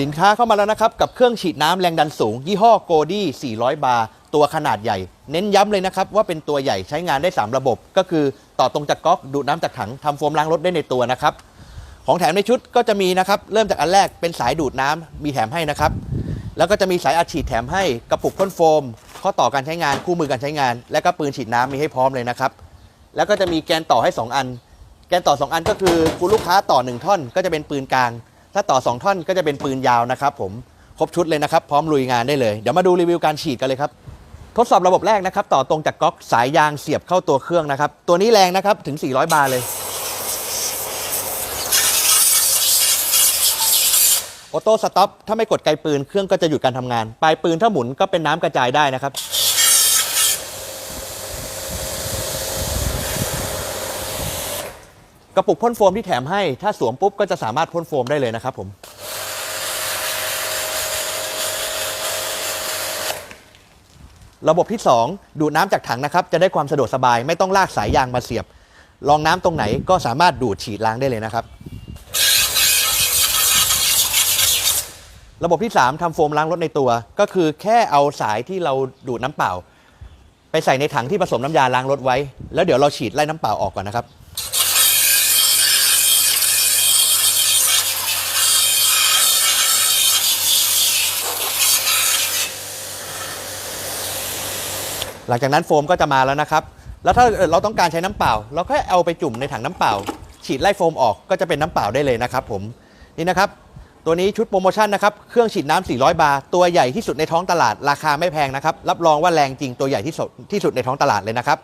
สินค้าเข้ามาแล้วนะครับ กับเครื่องฉีดน้ำแรงดันสูง ยี่ห้อโกดี้ 400 บาร์ ตัวขนาดใหญ่ เน้นย้ำเลยนะครับ ว่าเป็นตัวใหญ่ใช้งานได้ 3 ระบบ ก็คือต่อตรงจากก๊อกดูดน้ำจากถังทำโฟมล้างรถได้ในตัวนะครับ ของแถมในชุดก็จะมีนะครับ เริ่มจากอันแรกเป็นสายดูดน้ำมีแถมให้นะครับ แล้วก็จะมีสายอัดฉีดแถมให้กระปุกพ่นโฟม ข้อต่อการใช้งานคู่มือการใช้งาน และก็ปืนฉีดน้ำมีให้พร้อมเลยนะครับ แล้วก็จะมีแกนต่อให้ 2 อัน แกนต่อ 2 อันก็คือคุณลูกค้าต่อ 1 ท่อน ก็จะเป็นปืนกลาง ถ้าต่อ 2 ท่อนก็จะเป็นปืนยาวนะครับผมครบชุดเลยนะครับพร้อมลุยงานได้เลยเดี๋ยวมาดูรีวิวการฉีดกันเลยครับทดสอบระบบแรกนะครับ ต่อตรงจากก๊อกสายยางเสียบเข้าตัวเครื่องนะครับ ตัวนี้แรงนะครับถึง 400 บาร์เลยออโต้สต็อปถ้าไม่กดไกลปืนเครื่องก็จะหยุดการทำงาน ปลายปืนถ้าหมุนก็เป็นน้ำกระจายได้นะครับ กระปุกพ่นโฟมที่แถมให้ ถ้าสวมปุ๊บก็จะสามารถพ่นโฟมได้เลยนะครับผมระบบที่ 2 ดูดน้ำจากถังนะครับจะได้ความสะดวกสบายไม่ต้องลากสายยางมาเสียบรองน้ำตรงไหนก็สามารถดูดฉีดล้างได้เลยนะครับ ระบบที่ 3ทำโฟมล้างรถในตัว ก็คือแค่เอาสายที่เราดูดน้ำเปล่า ไปใส่ในถังที่ผสมน้ำยาล้างรถไว้ แล้วเดี๋ยวเราฉีดไล่น้ำเปล่าออกก่อนนะครับ หลังจากนั้นโฟมก็จะมาแล้วนะครับ แล้วถ้าเราต้องการใช้น้ำเปล่า เราก็เอาไปจุ่มในถังน้ำเปล่า ฉีดไล่โฟมออกก็จะเป็นน้ำเปล่าได้เลยนะครับผมนี่นะครับตัวนี้ชุดโปรโมชั่นนะครับ เครื่องฉีดน้ำ400 บาร์ ตัวใหญ่ที่สุดในท้องตลาด ราคาไม่แพงนะครับ รับรองว่าแรงจริงตัวใหญ่ที่สุดที่สุดในท้องตลาดเลยนะครับ